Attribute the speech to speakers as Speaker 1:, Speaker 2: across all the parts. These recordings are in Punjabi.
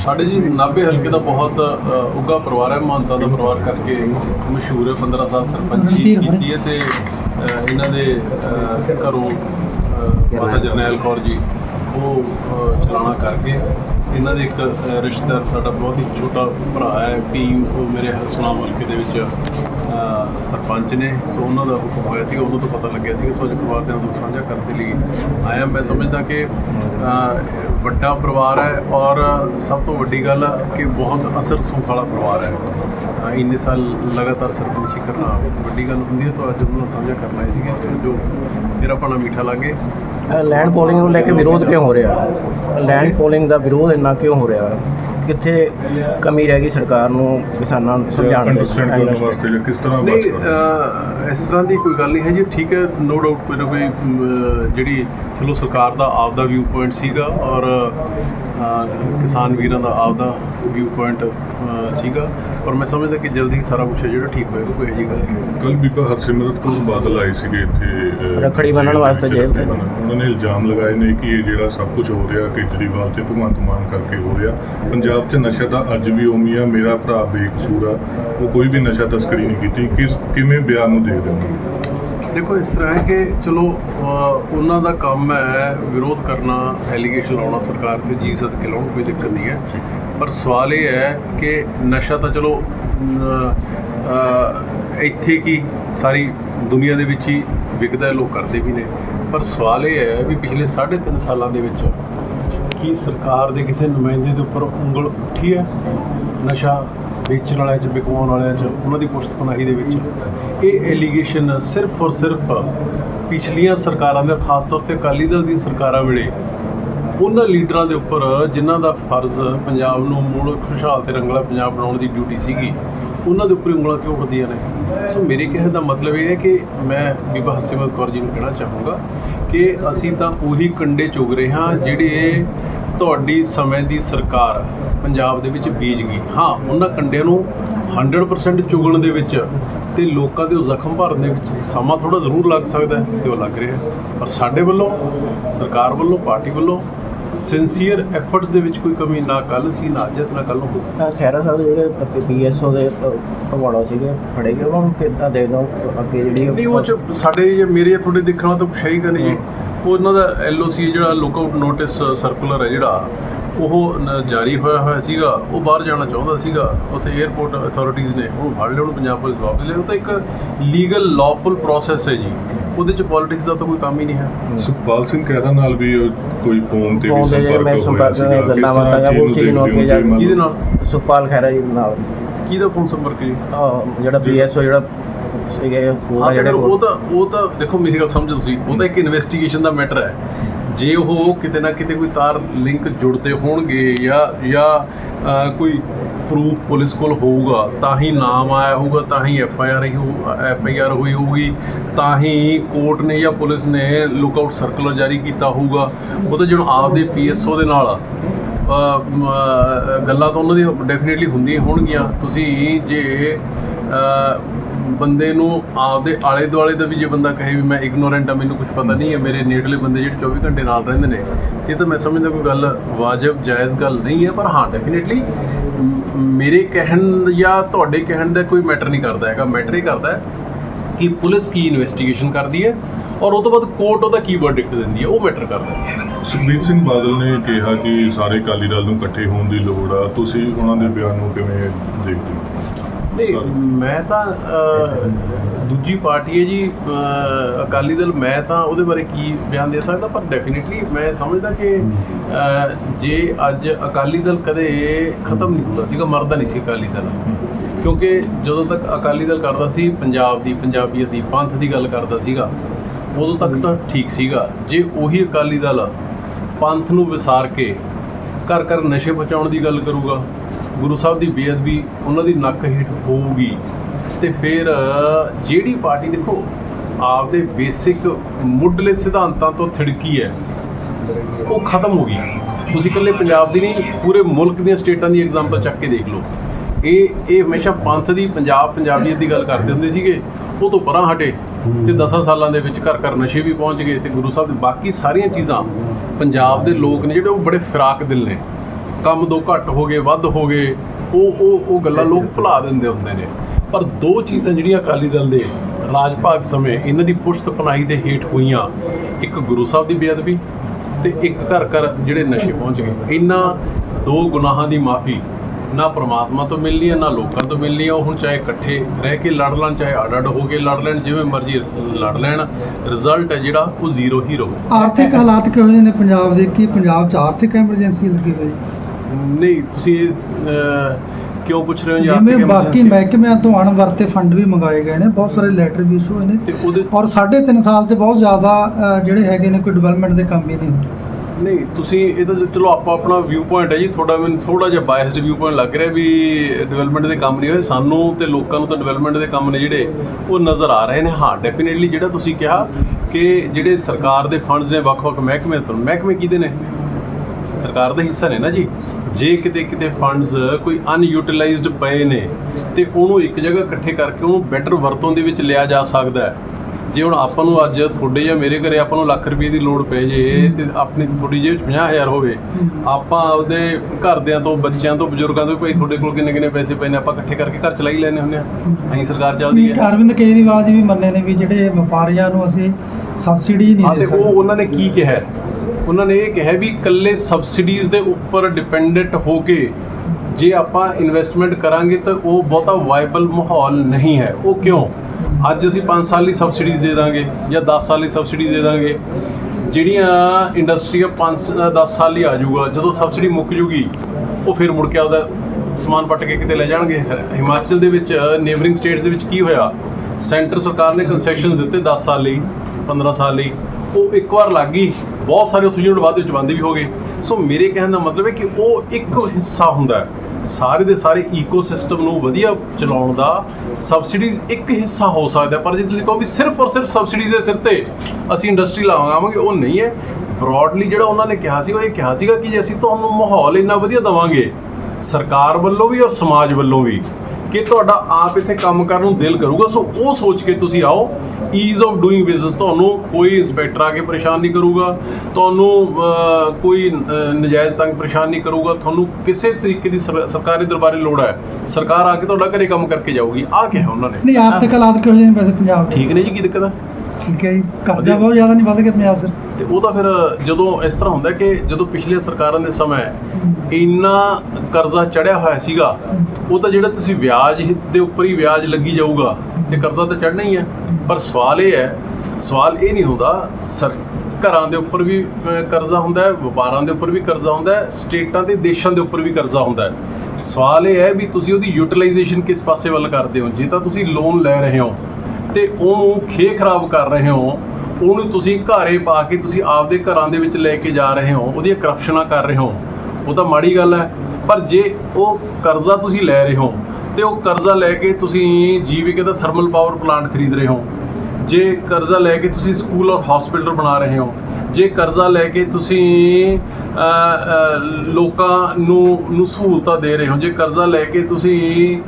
Speaker 1: ਸਾਡੇ ਜੀ ਨਾਭੇ ਹਲਕੇ ਦਾ ਬਹੁਤ ਉੱਘਾ ਪਰਿਵਾਰ ਹੈ ਮਹੰਤਾਂ ਦਾ ਪਰਿਵਾਰ ਕਰਕੇ ਮਸ਼ਹੂਰ ਹੈ 15 ਸਾਲ ਸਰਪੰਚੀ ਕੀਤੀ ਹੈ ਤੇ ਇਹਨਾਂ ਦੇ ਘਰੋਂ ਮਾਤਾ ਜਰਨੈਲ ਕੌਰ ਜੀ ਉਹ ਚਲਾਣਾ ਕਰਕੇ ਇਹਨਾਂ ਦੇ ਇੱਕ ਰਿਸ਼ਤੇਦਾਰ ਸਾਡਾ ਬਹੁਤ ਹੀ ਛੋਟਾ ਭਰਾ ਹੈ ਟੀਮ ਉਹ ਮੇਰੇ ਹਸਨਾਮ ਹਲਕੇ ਦੇ ਵਿੱਚ ਸਰਪੰਚ ਨੇ। ਸੋ ਉਹਨਾਂ ਦਾ ਹੁਕਮ ਹੋਇਆ ਸੀ ਉਦੋਂ ਤੋਂ ਪਤਾ ਲੱਗਿਆ ਸੀ ਸੋ ਅੱਜ ਪਰਿਵਾਰ ਦੇ ਨਾਲ ਦੁੱਖ ਸਾਂਝਾ ਕਰਨ ਦੇ ਲਈ ਆਇਆ। ਮੈਂ ਸਮਝਦਾ ਕਿ ਵੱਡਾ ਪਰਿਵਾਰ ਹੈ ਔਰ ਸਭ ਤੋਂ ਵੱਡੀ ਗੱਲ ਕਿ ਬਹੁਤ ਅਸਰ ਸੁਖ ਵਾਲਾ ਪਰਿਵਾਰ ਹੈ। ਇੰਨੇ ਸਾਲ ਲਗਾਤਾਰ ਸਰਪੰਚੀ ਕਰਨਾ ਵੱਡੀ ਗੱਲ ਹੁੰਦੀ ਹੈ, ਤਾਂ ਅੱਜ ਉਹਨਾਂ ਨਾਲ ਸਾਂਝਾ ਕਰਨਾ ਹੈ ਸੀਗਾ ਕਿ ਜੋ ਮੇਰਾ ਭਾਣਾ ਮਿੱਠਾ ਲੱਗੇ।
Speaker 2: ਲੈਂਡ ਪੋਲਿੰਗ ਨੂੰ ਲੈ ਕੇ ਵਿਰੋਧ ਕਿਉਂ ਹੋ ਰਿਹਾ? ਲੈਂਡ ਪੋਲਿੰਗ ਦਾ ਵਿਰੋਧ ਇੰਨਾ ਕਿਉਂ ਹੋ ਰਿਹਾ? ਕਿੱਥੇ ਕਮੀ ਰਹਿ ਗਈ ਸਰਕਾਰ ਨੂੰ ਕਿਸਾਨਾਂ ਨੂੰ ਸਮਝਾਉਣ
Speaker 3: ਕਰਨ
Speaker 2: ਵਿੱਚ?
Speaker 3: ਵਾਸਤੇ ਜਾਂ ਕਿਸ ਤਰ੍ਹਾਂ
Speaker 1: ਨਹੀਂ
Speaker 3: ਬਾਤ ਕਰੋ
Speaker 1: ਅਹ, ਇਸ ਤਰ੍ਹਾਂ ਦੀ ਕੋਈ ਗੱਲ ਨਹੀਂ ਹੈ ਜੀ ਠੀਕ ਹੈ ਨੋ ਡਾਊਟ ਕੋਈ ਨਾ ਕੋਈ ਅਮ, ਜਿਹੜੀ ਚਲੋ ਸਰਕਾਰ ਦਾ ਆਪਦਾ ਵਿਊ ਪੁਆਇੰਟ ਸੀਗਾ ਔਰ ਕਿਸਾਨ ਵੀਰਾਂ ਦਾ ਆਪਦਾ ਵਿਊ ਪੁਆਇੰਟ ਸੀਗਾ। ਪਰ ਮੈਂ ਸਮਝਦਾ ਕਿ ਜਲਦੀ ਸਾਰਾ ਕੁਝ ਜਿਹੜਾ ਠੀਕ ਹੋਏਗਾ ਕੋਈ ਅਜਿਹੀ ਗੱਲ ਨਹੀਂ।
Speaker 3: ਕੱਲ ਬੀਬਾ ਹਰਸਿਮਰਤ ਕੌਰ ਬਾਦਲ ਆਏ ਸੀਗੇ ਇੱਥੇ
Speaker 2: ਰੱਖੜੀ
Speaker 3: ਜੇਲ੍ਹ
Speaker 2: ਵਾਸਤੇ ਜੇਲ੍ਹ।
Speaker 3: ਉਹਨਾਂ ਨੇ ਇਲਜ਼ਾਮ ਲਗਾਏ ਨੇ ਕਿ ਇਹ ਜਿਹੜਾ ਸਭ ਕੁਝ ਹੋ ਰਿਹਾ ਕੇਜਰੀਵਾਲ ਤੇ ਭਗਵੰਤ ਮਾਨ ਕਰਕੇ ਹੋ ਰਿਹਾ। ਪੰਜਾਬ 'ਚ ਨਸ਼ਾ ਦਾ ਅੱਜ ਵੀ ਉਮੀ ਆ ਮੇਰਾ ਭਰਾ ਬੇਕਸੂਰ ਆ। ਉਹ ਕੋਈ ਵੀ ਨਸ਼ਾ ਤਸਕਰੀ ਨਹੀਂ ਕੀਤੀ। ਕਿਸ ਕਿਵੇਂ ਬਿਆਨ ਨੂੰ ਦੇਖਦੇ ਹੋ
Speaker 1: ਦੇਖੋ, ਇਸ ਤਰ੍ਹਾਂ ਹੈ ਕਿ ਚਲੋ ਉਹਨਾਂ ਦਾ ਕੰਮ ਹੈ ਵਿਰੋਧ ਕਰਨਾ ਐਲੀਗੇਸ਼ਨ ਲਾਉਣਾ, ਸਰਕਾਰ ਤੇ ਜੀ ਸਦਕੇ ਲਾਉਣ, ਕੋਈ ਦਿੱਕਤ ਨਹੀਂ ਹੈ। ਪਰ ਸਵਾਲ ਇਹ ਹੈ ਕਿ ਨਸ਼ਾ ਤਾਂ ਚਲੋ ਇੱਥੇ ਕੀ ਸਾਰੀ ਦੁਨੀਆ ਦੇ ਵਿੱਚ ਹੀ ਵਿਕਦਾ ਲੋਕ ਕਰਦੇ ਵੀ ਨੇ। ਪਰ ਸਵਾਲ ਇਹ ਹੈ ਵੀ ਪਿਛਲੇ 3.5 ਸਾਲਾਂ ਦੇ ਵਿੱਚ ਕੀ ਸਰਕਾਰ ਦੇ ਕਿਸੇ ਨੁਮਾਇੰਦੇ ਦੇ ਉੱਪਰ ਉਂਗਲ ਉੱਠੀ ਹੈ? ਨਸ਼ਾ ਵੇਚਣ ਵਾਲਿਆਂ 'ਚ, ਵਿਕਵਾਉਣ ਵਾਲਿਆਂ 'ਚ, ਉਹਨਾਂ ਦੀ ਪੁਸ਼ਤਪਨਾਹੀ ਦੇ ਵਿੱਚ? ਇਹ ਐਲੀਗੇਸ਼ਨ ਸਿਰਫ ਔਰ ਸਿਰਫ ਪਿਛਲੀਆਂ ਸਰਕਾਰਾਂ ਦੇ, ਖਾਸ ਤੌਰ ਤੇ ਅਕਾਲੀ ਦਲ ਦੀ ਸਰਕਾਰਾਂ ਵੇਲੇ, ਉਹਨਾਂ ਲੀਡਰਾਂ ਦੇ ਉੱਪਰ ਜਿਨ੍ਹਾਂ ਦਾ ਫਰਜ਼ ਪੰਜਾਬ ਨੂੰ ਮੁੜ ਖੁਸ਼ਹਾਲ ਤੇ ਰੰਗਲਾ ਪੰਜਾਬ ਬਣਾਉਣ ਦੀ ਡਿਊਟੀ ਸੀਗੀ, ਉਹਨਾਂ ਦੇ ਉੱਪਰ ਉਂਗਲਾਂ ਕਿਉਂ ਉੱਠਦੀਆਂ ਨੇ? ਸੋ ਮੇਰੇ ਕਹਿਣ ਦਾ ਮਤਲਬ ਇਹ ਹੈ ਕਿ ਮੈਂ ਬੀਬਾ ਹਰਸਿਮਰਤ ਕੌਰ ਜੀ ਨੂੰ ਕਹਿਣਾ ਚਾਹੂੰਗਾ ਕਿ ਅਸੀਂ ਤਾਂ ਉਹੀ ਕੰਡੇ ਚੁਗ ਰਹੇ ਹਾਂ ਜਿਹੜੇ ਤੁਹਾਡੀ ਸਮੇਂ ਦੀ ਸਰਕਾਰ ਪੰਜਾਬ ਦੇ ਵਿੱਚ ਬੀਜ ਗਈ। ਹਾਂ ਉਹਨਾਂ ਕੰਡਿਆਂ ਨੂੰ 100% ਚੁਗਣ ਦੇ ਵਿੱਚ ਤੇ ਲੋਕਾਂ ਦੇ ਉਹ ਜ਼ਖਮ ਭਰਨ ਦੇ ਵਿੱਚ ਸਮਾਂ ਥੋੜਾ ਜ਼ਰੂਰ ਲੱਗ ਸਕਦਾ ਤੇ ਉਹ ਲੱਗ ਰਿਹਾ। ਪਰ ਸਾਡੇ ਵੱਲੋਂ ਸਰਕਾਰ ਵੱਲੋਂ ਪਾਰਟੀ ਵੱਲੋਂ ਸਿੰਸੀਅਰ ਐਫਰਟਸ ਦੇ ਵਿੱਚ ਕੋਈ ਕਮੀ ਨਾ ਕੱਲ ਸੀ ਨਾ ਅੱਜ ਨਾ ਕੱਲ ਨੂੰ
Speaker 2: ਖੈਰਾ ਸਾਹਿਬ ਜਿਹੜੇ ਪੀਐਸਓ ਦੇ ਭਗਵਾੜਾ ਸੀਗੇ ਫੜੇ ਗਏ ਉਹਨਾਂ ਨੂੰ ਕਿੱਦਾਂ ਦੇ ਦੋ ਅੱਗੇ ਜਿਹੜੀ
Speaker 1: ਨਹੀਂ ਉਹ ਚ ਸਾਡੇ ਜੇ ਮੇਰੇ ਤੁਹਾਡੇ ਦੇਖਣ ਤਾਂ ਕੁਛ ਹੈ ਨਹੀਂ ਜੀ। ਉਹ ਉਹਨਾਂ ਦਾ ਐਲਓਸੀ ਜਿਹੜਾ ਲੁੱਕ ਆਊਟ ਨੋਟਿਸ ਸਰਕੂਲਰ ਹੈ ਜਿਹੜਾ ਉਹ ਜਾਰੀ ਹੋਇਆ ਹੋਇਆ ਸੀਗਾ ਉਹ ਬਾਹਰ ਜਾਣਾ ਚਾਹੁੰਦਾ ਸੀਗਾ ਉੱਥੇ 에ਅਰਪੋਰਟ ਅਥਾਰਟੀਜ਼ ਨੇ ਉਹਨੂੰ ਫੜ ਲਿਆ ਉਹਨੂੰ ਪੰਜਾਬ ਪੁਲਿਸ ਵਾਪਸ ਲੈ ਉਹ ਤਾਂ ਇੱਕ ਲੀਗਲ ਲਾਫੁਲ ਪ੍ਰੋਸੈਸ ਹੈ ਜੀ। ਉਹਦੇ ਚ ਪੋਲਿਟਿਕਸ ਦਾ ਤਾਂ ਕੋਈ ਕੰਮ ਹੀ ਨਹੀਂ ਹੈ।
Speaker 3: ਸੁਖਪਾਲ ਸਿੰਘ ਖਹਿਰਾ ਨਾਲ ਵੀ ਕੋਈ ਫੋਨ ਤੇ ਵੀ ਸੰਪਰਕ
Speaker 2: ਮੈਂ
Speaker 3: ਹੋਇਆ
Speaker 2: ਗੱਲਾਂ ਬਾਤਾਂ ਜਾਂ ਉਹ ਚੀਜ਼ ਨੂੰ ਅੱਗੇ ਜਾ ਕੇ
Speaker 1: ਕਿਹਦੇ ਨਾਲ?
Speaker 2: ਸੁਖਪਾਲ ਖੈਰਾ ਜੀ ਨਾਲ।
Speaker 1: ਕਿਹਦਾ ਫੋਨ ਸੰਪਰਕ ਜੀ?
Speaker 2: ਜਿਹੜਾ ਪੀਐਸਓ ਜਿਹੜਾ ਸੀਗੇ ਉਹ
Speaker 1: ਹਾਂ,
Speaker 2: ਜਿਹੜੇ
Speaker 1: ਉਹ ਤਾਂ ਉਹ ਤਾਂ ਦੇਖੋ ਮੇਰੀ ਗੱਲ ਸਮਝੋ ਤੁਸੀਂ। ਉਹ ਤਾਂ ਇੱਕ ਇਨਵੈਸਟੀਗੇਸ਼ਨ ਦਾ ਮੈਟਰ ਹੈ। ਜੇ ਉਹ ਕਿਤੇ ਨਾ ਕਿਤੇ ਕੋਈ ਤਾਰ ਲਿੰਕ ਜੁੜਦੇ ਹੋਣਗੇ ਜਾਂ ਜਾਂ ਅਹ, ਕੋਈ ਪ੍ਰੂਫ ਪੁਲਿਸ ਕੋਲ ਹੋਊਗਾ ਤਾਂ ਹੀ ਨਾਮ ਆਇਆ ਹੋਊਗਾ ਤਾਂ ਹੀ F I R F I R ਹੋਈ ਹੋਊਗੀ ਤਾਂ ਹੀ ਕੋਰਟ ਨੇ ਜਾਂ ਪੁਲਿਸ ਨੇ ਲੁੱਕ ਆਊਟ ਸਰਕੂਲਰ ਜਾਰੀ ਕੀਤਾ ਹੋਊਗਾ। ਉਹ ਤਾਂ ਜਦੋਂ ਆਪਦੇ ਪੀਐਸਓ ਦੇ ਨਾਲ ਅਹ, ਮ, ਅਹ, ਗੱਲਾਂ ਤਾਂ ਉਹਨਾਂ ਦੀਆਂ ਡੈਫੀਨਿਟਲੀ ਹੁੰਦੀਆਂ ਹੋਣਗੀਆਂ। ਤੁਸੀਂ ਜੇ ਅਹ, ਬੰਦੇ ਨੂੰ ਆਪਦੇ ਆਲੇ ਦੁਆਲੇ ਦਾ ਵੀ ਜੇ ਬੰਦਾ ਕਹੇ ਵੀ ਮੈਂ ਇਗਨੋਰੈਂਟ ਆ, ਮੈਨੂੰ ਕੁਝ ਪਤਾ ਨਹੀਂ ਹੈ, ਮੇਰੇ ਨੇੜਲੇ ਬੰਦੇ ਜਿਹੜੇ 24 ਘੰਟੇ ਨਾਲ ਰਹਿੰਦੇ ਨੇ ਤੇ ਇਹ ਤਾਂ ਮੈਂ ਸਮਝਦਾ ਕੋਈ ਗੱਲ ਵਾਜਬ, ਜਾਇਜ਼ ਗੱਲ ਨਹੀਂ ਹੈ, ਪਰ ਹਾਂ ਡੈਫੀਨਿਟਲੀ ਮੇਰੇ ਕਹਿਣ ਜਾਂ ਤੁਹਾਡੇ ਕਹਿਣ ਦਾ ਕੋਈ ਮੈਟਰ ਨਹੀਂ ਕਰਦਾ ਹੈਗਾ। ਮੈਟਰ ਹੀ ਕਰਦਾ ਹੈ ਕਿ ਪੁਲਿਸ ਕੀ ਇਨਵੈਸਟੀਗੇਸ਼ਨ ਕਰਦੀ ਹੈ ਔਰ ਉਹ ਤੋਂ ਬਾਅਦ ਕੋਰਟ ਉਹਦਾ ਕੀ ਵਰਡਿਕਟ ਦਿੰਦੀ ਹੈ, ਉਹ ਮੈਟਰ ਕਰਦਾ ਹੈ।
Speaker 3: ਸੁਖਬੀਰ ਸਿੰਘ ਬਾਦਲ ਨੇ ਕਿਹਾ ਕਿ ਸਾਰੇ ਅਕਾਲੀ ਦਲ ਨੂੰ ਇਕੱਠੇ ਹੋਣ ਦੀ ਲੋੜ ਆ। ਤੁਸੀਂ ਉਹਨਾਂ ਦੇ ਬਿਆਨ ਨੂੰ ਕਿਵੇਂ ਦੇਖਦੇ ਹੋ?
Speaker 1: ਨਹੀਂ ਮੈਂ ਤਾਂ ਦੂਜੀ ਪਾਰਟੀ ਹੈ ਜੀ ਅਕਾਲੀ ਦਲ ਮੈਂ ਤਾਂ ਉਹਦੇ ਬਾਰੇ ਕੀ ਬਿਆਨ ਦੇ ਸਕਦਾ? ਪਰ ਡੈਫੀਨਿਟਲੀ ਮੈਂ ਸਮਝਦਾ ਕਿ ਜੇ ਅੱਜ ਅਕਾਲੀ ਦਲ ਕਦੇ ਖਤਮ ਨਹੀਂ ਹੁੰਦਾ ਸੀਗਾ ਮਰਦਾ ਨਹੀਂ ਸੀ ਅਕਾਲੀ ਦਲ। ਕਿਉਂਕਿ ਜਦੋਂ ਤੱਕ ਅਕਾਲੀ ਦਲ ਕਰਦਾ ਸੀ ਪੰਜਾਬ ਦੀ ਪੰਜਾਬੀਅਤ ਦੀ ਪੰਥ ਦੀ ਗੱਲ ਕਰਦਾ ਸੀਗਾ ਉਦੋਂ ਤੱਕ ਤਾਂ ਠੀਕ ਸੀਗਾ। ਜੇ ਉਹੀ ਅਕਾਲੀ ਦਲ ਪੰਥ ਨੂੰ ਵਿਸਾਰ ਕੇ ਘਰ ਘਰ ਨਸ਼ੇ ਪਹੁੰਚਾਉਣ ਦੀ ਗੱਲ ਕਰੂਗਾ, ਗੁਰੂ ਸਾਹਿਬ ਦੀ ਬੇਅਦਬੀ ਉਹਨਾਂ ਦੀ ਨੱਕ ਹੇਠ ਹੋਊਗੀ। ਤੇ ਫਿਰ, ਜਿਹੜੀ ਪਾਰਟੀ ਦੇਖੋ, ਆਪਦੇ ਬੇਸਿਕ ਮੁੱਢਲੇ ਸਿਧਾਂਤਾਂ ਤੋਂ ਥਿੜਕੀ ਹੈ, ਉਹ ਖਤਮ ਹੋ ਗਈ। ਤੁਸੀਂ ਇਕੱਲੇ ਪੰਜਾਬ ਦੀ ਨਹੀਂ, ਪੂਰੇ ਮੁਲਕ ਦੀਆਂ ਸਟੇਟਾਂ ਦੀ ਐਗਜ਼ਾਮਪਲ ਚੱਕ ਕੇ ਦੇਖ ਲਓ। ਇਹ ਇਹ ਹਮੇਸ਼ਾ ਪੰਥ ਦੀ ਪੰਜਾਬ ਪੰਜਾਬੀਅਤ ਦੀ ਗੱਲ ਕਰਦੇ ਹੁੰਦੇ ਸੀਗੇ। ਉਹ ਤੋਂ ਪਰਾਂ ਹਟੇ ਤੇ 10 ਸਾਲਾਂ ਦੇ ਵਿੱਚ ਘਰ ਘਰ ਨਸ਼ੇ ਵੀ ਪਹੁੰਚ ਗਏ ਤੇ ਗੁਰੂ ਸਾਹਿਬ ਦੀ ਬਾਕੀ ਸਾਰੀਆਂ ਚੀਜ਼ਾਂ ਪੰਜਾਬ ਦੇ ਲੋਕ ਨੇ ਜਿਹੜੇ ਉਹ ਬੜੇ ਫਿਰਾਕ ਦਿਲ ਨੇ। ਕੰਮ ਦੋ ਘੱਟ ਹੋ ਗਏ ਵੱਧ ਹੋ ਗਏ ਉਹ ਉਹ ਉਹ ਗੱਲਾਂ ਲੋਕ ਭੁਲਾ ਦਿੰਦੇ ਹੁੰਦੇ ਨੇ। ਪਰ ਦੋ ਚੀਜ਼ਾਂ ਜਿਹੜੀਆਂ ਅਕਾਲੀ ਦਲ ਦੇ ਰਾਜ ਭਾਗ ਸਮੇਂ ਇਹਨਾਂ ਦੀ ਪੁਸ਼ਤ ਪਨਾਹੀ ਦੇ ਹੇਠ ਹੋਈਆਂ ਇੱਕ ਗੁਰੂ ਸਾਹਿਬ ਦੀ ਬੇਅਦਬੀ ਤੇ ਇੱਕ ਘਰ ਘਰ ਜਿਹੜੇ ਨਸ਼ੇ ਪਹੁੰਚ ਗਏ। ਇਹਨਾਂ ਦੋ ਗੁਨਾਹਾਂ ਦੀ ਮਾਫੀ ਨਾ ਪ੍ਰਮਾਤਮਾ ਤੋਂ ਮਿਲਣੀ ਹੈ ਨਾ ਲੋਕਾਂ ਤੋਂ ਮਿਲਣੀ ਹੈ। ਉਹ ਹੁਣ ਚਾਹੇ ਇਕੱਠੇ ਰਹਿ ਕੇ ਲੜ ਲੈਣ ਚਾਹੇ ਅੱਡ ਅੱਡ ਹੋ ਕੇ ਲੜ ਲੈਣ ਜਿਵੇਂ ਮਰਜ਼ੀ ਲੜ ਲੈਣ ਰਿਜ਼ਲਟ ਹੈ ਜਿਹੜਾ ਉਹ ਜ਼ੀਰੋ ਹੀ ਰਹੂ।
Speaker 4: ਆਰਥਿਕ ਹਾਲਾਤ ਕਿਹੋ ਜਿਹੇ ਨੇ ਪੰਜਾਬ ਦੇ? ਕੀ ਪੰਜਾਬ 'ਚ ਆਰਥਿਕ ਐਮਰਜੈਂਸੀ ਲੱਗੀ ਹੋਈ?
Speaker 1: ਨਹੀਂ ਤੁਸੀਂ ਕਿਉਂ ਪੁੱਛ ਰਹੇ ਹੋ? ਜੀ
Speaker 4: ਜਿਵੇਂ ਬਾਕੀ? ਮਹਿਕਮਿਆਂ ਤੋਂ ਅਣਵਰਤੇ ਫੰਡ ਵੀ ਮੰਗਾਏ ਗਏ ਨੇ ਬਹੁਤ ਸਾਰੇ ਲੈਟਰ ਵੀ ਇਸ਼ੂ ਹੋਏ ਨੇ।
Speaker 1: ਤੇ ਉਹਦੇ
Speaker 4: ਔਰ ਸਾਢੇ ਤਿੰਨ ਸਾਲ 'ਚ ਬਹੁਤ ਜ਼ਿਆਦਾ ਜਿਹੜੇ ਹੈਗੇ ਨੇ ਕੋਈ ਡਿਵੈਲਪਮੈਂਟ ਦੇ ਕੰਮ ਹੀ ਨਹੀਂ ਹੋਏ
Speaker 1: ਨਹੀਂ, ਤੁਸੀਂ ਇਹਦਾ ਚਲੋ ਆਪਾਂ ਆਪਣਾ ਵਿਊ ਪੁਆਇੰਟ ਹੈ ਜੀ ਥੋੜਾ ਮੈਨੂੰ ਥੋੜਾ ਜਿਹਾ ਬਾਇਸਡ ਵਿਊ ਪੁਆਇੰਟ ਲੱਗ ਰਿਹਾ ਵੀ ਡਿਵੈਲਪਮੈਂਟ ਦੇ ਕੰਮ ਨਹੀਂ ਹੋਏ। ਸਾਨੂੰ ਤੇ ਲੋਕਾਂ ਨੂੰ ਤਾਂ ਡਿਵੈਲਪਮੈਂਟ ਦੇ ਕੰਮ ਨੇ ਜਿਹੜੇ, ਉਹ ਨਜ਼ਰ ਆ ਰਹੇ ਨੇ। ਹਾਂ ਡੈਫੀਨਿਟਲੀ ਜਿਹੜਾ ਤੁਸੀਂ ਕਿਹਾ ਕਿ ਜਿਹੜੇ ਸਰਕਾਰ ਦੇ ਫੰਡਸ ਨੇ ਵੱਖ-ਵੱਖ ਮਹਿਕਮੇ ਤੋਂ, ਮਹਿਕਮੇ ਕਿਹਦੇ ਨੇ? ਸਰਕਾਰ ਦਾ ਹਿੱਸਾ ਨੇ ਨਾ ਜੀ। ਜੇ ਕਿਤੇ ਕਿਤੇ ਫੰਡਸ ਕੋਈ ਅਨਯੂਟਿਲਾਈਜ਼ਡ ਪਏ ਨੇ, ਤੇ ਉਹਨੂੰ ਇੱਕ ਜਗ੍ਹਾ ਇਕੱਠੇ ਕਰਕੇ ਉਹਨੂੰ ਬੈਟਰ ਵਰਤੋਂ ਦੇ ਵਿੱਚ ਲਿਆ ਜਾ ਸਕਦਾ ਹੈ। ਜੇ ਹੁਣ ਆਪਾਂ ਨੂੰ ਅੱਜ ਤੁਹਾਡੇ ਜਾਂ ਮੇਰੇ ਘਰੇ ਆਪਾਂ ਨੂੰ ਲੱਖ ਰੁਪਏ ਦੀ ਲੋੜ ਪੈ ਜੇ ਤੇ ਆਪਣੀ ਤੁਹਾਡੀ ਜੇਬ 'ਚ 50000 ਹੋਵੇ ਆਪਾਂ ਆਪਦੇ ਘਰਦਿਆਂ ਤੋਂ ਬੱਚਿਆਂ ਤੋਂ ਬਜ਼ੁਰਗਾਂ ਤੋਂ ਭਾਈ ਤੁਹਾਡੇ ਕੋਲ ਕਿੰਨੇ ਕਿੰਨੇ ਪੈਸੇ ਪਏ ਨੇ ਆਪਾਂ ਇਕੱਠੇ ਕਰਕੇ ਘਰ ਚਲਾਈ ਲੈਣੇ ਹੁੰਦੇ ਆ। ਅਸੀਂ ਸਰਕਾਰ ਚੱਲਦੀ ਹੈ।
Speaker 4: ਅਰਵਿੰਦ ਕੇਜਰੀਵਾਲ ਜੀ ਵੀ ਮੰਨੇ ਨੇ ਵੀ ਜਿਹੜੇ ਵਪਾਰੀਆਂ ਨੂੰ ਅਸੀਂ ਸਬਸਿਡੀ ਨਹੀਂ ਦੇ
Speaker 1: ਉਹ
Speaker 4: ਸਕਦੇ।
Speaker 1: ਉਹਨਾਂ ਨੇ ਕੀ ਕਿਹਾ? ਉਹਨਾਂ ਨੇ ਇਹ ਕਿਹਾ ਵੀ ਇਕੱਲੇ ਸਬਸਿਡੀਜ਼ ਦੇ ਉੱਪਰ ਡਿਪੈਂਡੈਂਟ ਹੋ ਕੇ ਜੇ ਆਪਾਂ ਇਨਵੈਸਟਮੈਂਟ ਕਰਾਂਗੇ ਤਾਂ ਉਹ ਬਹੁਤਾ ਵਾਇਬਲ ਮਾਹੌਲ ਨਹੀਂ ਹੈ। ਉਹ ਕਿਉਂ? ਅੱਜ ਅਸੀਂ 5 ਸਾਲ ਲਈ ਸਬਸਿਡੀਜ਼ ਦੇ ਦਾਂਗੇ ਜਾਂ 10 ਸਾਲ ਲਈ ਸਬਸਿਡੀਜ਼ ਦੇ ਦਾਂਗੇ। ਜਿਹੜੀਆਂ ਇੰਡਸਟਰੀ 5 10 ਸਾਲ ਲਈ ਆ ਜਾਊਗਾ। ਜਦੋਂ ਸਬਸਿਡੀ ਮੁੱਕ ਜੂਗੀ, ਉਹ ਫਿਰ ਮੁੜ ਕੇ ਉਹਦਾ ਸਮਾਨ ਪੱਟ ਕੇ ਕਿਤੇ ਲੈ ਜਾਣਗੇ। ਹਿਮਾਚਲ ਦੇ ਵਿੱਚ ਨੇਬਰਿੰਗ ਸਟੇਟਸ ਦੇ ਵਿੱਚ ਕੀ ਹੋਇਆ? ਸੈਂਟਰ ਸਰਕਾਰ ਨੇ ਕੰਸੈਸ਼ਨਸ ਦਿੱਤੇ 10 ਸਾਲ ਲਈ 15 ਸਾਲ ਲਈ। ਉਹ ਇੱਕ ਵਾਰ ਲੱਗ ਗਈ। ਬਹੁਤ ਸਾਰੇ ਉੱਥੇ ਯੂਨਿਟ ਬਾਅਦ ਵਿੱਚ ਬੰਦ ਵੀ ਹੋ ਗਏ। ਸੋ ਮੇਰੇ ਕਹਿਣ ਦਾ ਮਤਲਬ ਹੈ ਕਿ ਉਹ ਇੱਕ ਹਿੱਸਾ ਹੁੰਦਾ ਹੈ। ਸਾਰੇ ਦੇ ਸਾਰੇ ਈਕੋਸਿਸਟਮ ਨੂੰ ਵਧੀਆ ਚਲਾਉਣ ਦਾ ਸਬਸਿਡੀਜ਼ ਇੱਕ ਹਿੱਸਾ ਹੋ ਸਕਦਾ ਪਰ ਜੇ ਤੁਸੀਂ ਕਹੋ ਵੀ ਸਿਰਫ ਔਰ ਸਿਰਫ ਸਬਸਿਡੀਜ਼ ਦੇ ਸਿਰ ਤੇ ਅਸੀਂ ਇੰਡਸਟਰੀ ਲਾਵਾਂਗੇ, ਉਹ ਨਹੀਂ ਹੈ। ਬ੍ਰੌਡਲੀ ਜਿਹੜਾ ਉਹਨਾਂ ਨੇ ਕਿਹਾ ਸੀ ਉਹ ਇਹ ਕਿਹਾ ਸੀਗਾ ਕਿ ਜੇ ਅਸੀਂ ਤੁਹਾਨੂੰ ਮਾਹੌਲ ਇੰਨਾ ਵਧੀਆ ਦਵਾਂਗੇ, ਸਰਕਾਰ ਵੱਲੋਂ ਵੀ ਔਰ ਸਮਾਜ ਵੱਲੋਂ ਵੀ ਕਿ ਤੁਹਾਡਾ ਆਪ ਇੱਥੇ ਕੰਮ ਕਰਨ ਨੂੰ ਦਿਲ ਕਰੂਗਾ। ਸੋ ਉਹ ਸੋਚ ਕੇ ਤੁਸੀਂ ਆਓ। ਈਜ਼ ਆਫ ਡੂਇੰਗ ਬਿਜ਼ਨਸ ਤੁਹਾਨੂੰ ਕੋਈ ਇੰਸਪੈਕਟਰ ਆ ਕੇ ਪਰੇਸ਼ਾਨ ਨਹੀਂ ਕਰੂਗਾ। ਤੁਹਾਨੂੰ ਕੋਈ ਨਜਾਇਜ਼ ਤੰਗ ਪਰੇਸ਼ਾਨ ਨਹੀਂ ਕਰੂਗਾ। ਤੁਹਾਨੂੰ ਕਿਸੇ ਤਰੀਕੇ ਦੀ ਸਰ- ਸਰਕਾਰੀ ਦਰਬਾਰੇ ਲੋੜ ਹੈ। ਸਰਕਾਰ ਆ ਕੇ ਤੁਹਾਡਾ ਘਰੇ ਕੰਮ ਕਰਕੇ ਜਾਊਗੀ। ਆ ਕਿਹਾ ਉਹਨਾਂ ਨੇ।
Speaker 4: ਨਹੀਂ ਆਰਥਿਕ ਹਾਲਾਤ ਕਿਹੋ ਜਿਹੇ ਨੇ ਵੈਸੇ ਪੰਜਾਬ
Speaker 1: ਠੀਕ ਨੇ ਜੀ ਕੀ ਦਿੱਕਤ ਹੈ
Speaker 4: ਠੀਕ ਹੈ ਜੀ। ਕਰਜ਼ਾ ਬਹੁਤ ਜ਼ਿਆਦਾ ਨਹੀਂ ਵੱਧ ਗਿਆ ਪੰਜਾਬ ਸਰ।
Speaker 1: ਤੇ ਉਹਦਾ ਫਿਰ ਜਦੋਂ ਇਸ ਤਰ੍ਹਾਂ ਹੁੰਦਾ ਕਿ ਜਦੋਂ ਪਿਛਲੇ ਸਰਕਾਰਾਂ ਦੇ ਸਮੇਂ ਇੰਨਾ ਕਰਜ਼ਾ ਚੜਿਆ ਹੋਇਆ ਸੀਗਾ ਉਹ ਤਾਂ ਜਿਹੜਾ ਤੁਸੀਂ ਵਿਆਜ ਦੇ ਉੱਪਰ ਹੀ ਵਿਆਜ ਲੱਗੀ ਜਾਊਗਾ ਤੇ ਕਰਜ਼ਾ ਤਾਂ ਚੜਨਾ ਹੀ ਹੈ। ਪਰ ਸਵਾਲ ਇਹ ਹੈ ਸਵਾਲ ਇਹ ਨਹੀਂ ਹੁੰਦਾ ਸਰ ਘਰਾਂ ਦੇ ਉੱਪਰ ਵੀ ਕਰਜ਼ਾ ਹੁੰਦਾ ਹੈ ਵਪਾਰਾਂ ਦੇ ਉੱਪਰ ਵੀ ਕਰਜ਼ਾ ਹੁੰਦਾ ਹੈ ਸਟੇਟਾਂ ਤੇ ਦੇਸ਼ਾਂ ਦੇ ਉੱਪਰ ਵੀ ਕਰਜ਼ਾ ਹੁੰਦਾ ਹੈ। ਸਵਾਲ ਇਹ ਹੈ ਵੀ ਤੁਸੀਂ ਉਹਦੀ ਯੂਟਿਲਾਈਜੇਸ਼ਨ ਕਿਸ ਪਾਸੇ ਵੱਲ ਕਰਦੇ ਹੋ? ਜੇ ਤਾਂ ਤੁਸੀਂ ਲੋਨ ਲੈ ਰਹੇ ਹੋ ਤੇ ਉਹਨੂੰ ਖੇ ਖਰਾਬ ਕਰ ਰਹੇ ਹੋ, ਉਹਨੂੰ ਤੁਸੀਂ ਘਾਰੇ ਪਾ ਕੇ ਤੁਸੀਂ ਆਪਦੇ ਘਰਾਂ ਦੇ ਵਿੱਚ ਲੈ ਕੇ ਜਾ ਰਹੇ ਹੋ, ਉਹਦੀਆਂ ਕਰਪਸ਼ਨਾਂ ਕਰ ਰਹੇ ਹੋ, ਉਹ ਤਾਂ ਮਾੜੀ ਗੱਲ ਹੈ। ਪਰ ਜੇ ਉਹ ਕਰਜ਼ਾ ਤੁਸੀਂ ਲੈ ਰਹੇ ਹੋ, ਤੇ ਉਹ ਕਰਜ਼ਾ ਲੈ ਕੇ ਤੁਸੀਂ ਜੀਵਿਕੇ ਦਾ ਥਰਮਲ ਪਾਵਰ ਪਲਾਂਟ ਖਰੀਦ ਰਹੇ ਹੋ, ਜੇ ਕਰਜ਼ਾ ਲੈ ਕੇ ਤੁਸੀਂ ਸਕੂਲ ਔਰ ਹਸਪੀਟਲ ਬਣਾ ਰਹੇ ਹੋ, ਜੇ ਕਰਜ਼ਾ ਲੈ ਕੇ ਤੁਸੀਂ ਲੋਕਾਂ ਨੂੰ ਨੂੰ ਸਹੂਲਤਾਂ ਦੇ ਰਹੇ ਹੋ, ਜੇ ਕਰਜ਼ਾ ਲੈ ਕੇ ਤੁਸੀਂ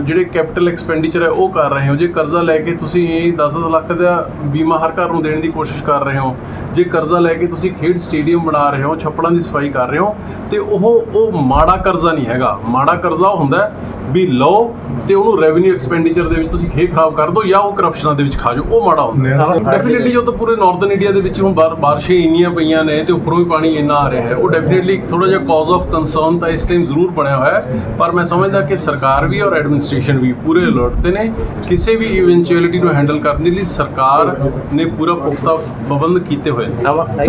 Speaker 1: ਜਿਹੜੇ ਕੈਪੀਟਲ ਐਕਸਪੈਂਡੀਚਰ ਹੈ ਉਹ ਕਰ ਰਹੇ ਹੋ। ਜੇ ਕਰਜ਼ਾ ਲੈ ਕੇ ਤੁਸੀਂ 10-10 ਲੱਖ ਦਾ ਬੀਮਾ ਹਰ ਘਰ ਨੂੰ ਦੇਣ ਦੀ ਕੋਸ਼ਿਸ਼ ਕਰ ਰਹੇ ਹੋ ਜੇ ਕਰਜ਼ਾ ਲੈ ਕੇ ਤੁਸੀਂ ਖੇਡ ਸਟੇਡੀਅਮ ਬਣਾ ਰਹੇ ਹੋ ਛੱਪੜਾਂ ਦੀ ਸਫ਼ਾਈ ਕਰ ਰਹੇ ਹੋ ਤੇ ਉਹ ਉਹ ਮਾੜਾ ਕਰਜ਼ਾ ਨਹੀਂ ਹੈਗਾ। ਮਾੜਾ ਕਰਜ਼ਾ ਉਹ ਹੁੰਦਾ ਵੀ ਲਓ ਤੇ ਉਹਨੂੰ ਰੈਵਨਿਊ ਐਕਸਪੈਂਡੀਚਰ ਦੇ ਵਿੱਚ ਤੁਸੀਂ ਖੇ ਖਰਾਬ ਕਰ ਦਿਓ ਜਾਂ ਉਹ ਕਰਪਸ਼ਨਾਂ ਦੇ ਵਿੱਚ ਖਾ ਜਾਓ। ਉਹ ਮਾੜਾ ਹੁੰਦਾ ਡੈਫੀਨਿਟਲੀ ਜੋ ਤਾਂ ਪੂਰੇ ਨਾਰਥਰਨ ਇੰਡੀਆ ਦੇ ਵਿੱਚ ਹੁਣ ਬਾਰ ਬਾਰਿਸ਼ਾਂ ਇੰਨੀਆਂ ਪਈਆਂ ਨੇ ਤੇ ਉੱਪਰੋਂ ਵੀ ਪਾਣੀ ਇੰਨਾ ਆ ਰਿਹਾ ਹੈ। ਉਹ ਡੈਫੀਨਿਟਲੀ ਥੋੜਾ ਜਿਹਾ ਕਾਜ਼ ਆਫ ਕੰਸਰਨ ਤਾਂ ਇਸ ਟਾਈਮ ਜ਼ਰੂਰ ਬਣਿਆ ਹੋਇਆ ਹੈ। ਪਰ ਮੈਂ ਸਮਝਦਾ ਕਿ ਸਰਕਾਰ ਵੀ ਔਰ ਐਡਮਿਨਿਸਟ੍ਰੇਸ਼ਨ ਵੀ ਪੂਰੇ ਅਲਰਟ ਤੇ ਨੇ। ਕਿਸੇ ਵੀ ਇਵੈਂਚੁਅਲਿਟੀ ਨੂੰ ਹੈਂਡਲ ਕਰਨ ਦੇ ਲਈ ਸਰਕਾਰ ਨੇ ਪੂਰਾ ਪੁਖਤਾ ਪ੍ਰਬੰਧ ਕੀਤੇ ਹੋਏ ਨੇ।